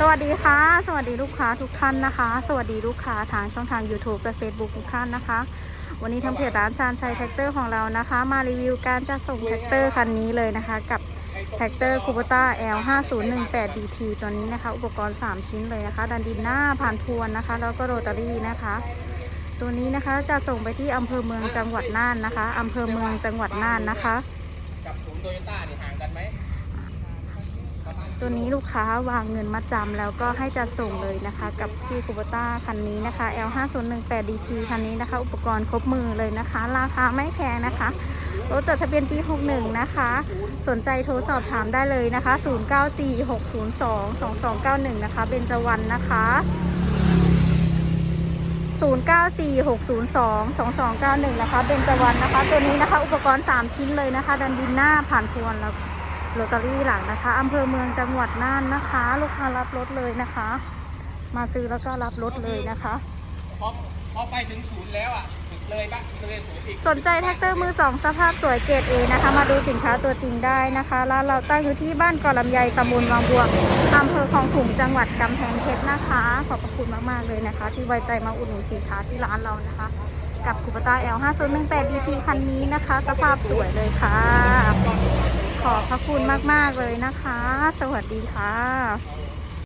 สวัสดีค่ะ สวัสดีลูกค้าทุกท่านนะคะ สวัสดีลูกค้าทางช่องทาง YouTube และ Facebook ทุกท่านนะคะ วันนี้ทางเพจร้านชานชัยแท็กเตอร์ของเรานะคะ มารีวิวการจัดส่งแท็กเตอร์คันนี้เลยนะคะ กับแท็กเตอร์คูปต้า L 5 0 1 8 DT ตัวนี้นะคะ อุปกรณ์ 3 ชิ้นเลยนะคะ ดันดินหน้าผ่านพวนนะคะ แล้วก็โรตารี่นะคะ ตัวนี้นะคะจะส่งไปที่อำเภอเมืองจังหวัดน่านนะคะอำเภอเมืองจังหวัดน่านนะคะ กับศูนย์โตโยต้านี่ห่างกันไหม ตัวนี้ลูกค้าวางเงินมาจำแล้วก็ให้จัดส่งเลยนะคะ กับพี่คูบต้าคันนี้นะคะ L 5 0 1 8 DT คันนี้นะคะ อุปกรณ์ครบมือเลยนะคะ ราคาไม่แพงนะคะรถจดทะเบียนปี 61 นะคะ สนใจโทรสอบถามได้เลยนะคะ 0946022291 นะคะ เบญจวรรณนะคะ 0946022291 นะคะ เบญจวรรณนะคะ ตัวนี้นะคะ อุปกรณ์ 3 ชิ้นเลยนะคะ ดันดินหน้าผ่านพวนแล้ว โรตารี่หลังนะคะอำเภอเมืองจังหวัดน่านนะคะ ลูกค้ารับรถเลยนะคะ มาซื้อแล้วก็รับรถเลยนะคะ พอพอไปถึงศูนย์แล้วอะถึงเลยปะเลยศูนย์อีกสนใจแท็กเตอร์มือสองสภาพสวยเกรดเอนะคะ มาดูสินค้าตัวจริงได้นะคะร้านเราตั้งอยู่ที่บ้านกอลำไยตำบลวังบัวอำเภอคลองขลุงจังหวัดกำแพงเพชรนะคะ ขอบพระคุณมากๆเลยนะคะ ที่ไว้ใจมาอุดหนุนสินค้าที่ร้านเรานะคะ กับคูปต้า L 5 0 1 8 DT คันนี้นะคะ สภาพสวยเลยค่ะ ขอบพระคุณมาก ๆ เลยนะคะ สวัสดีค่ะ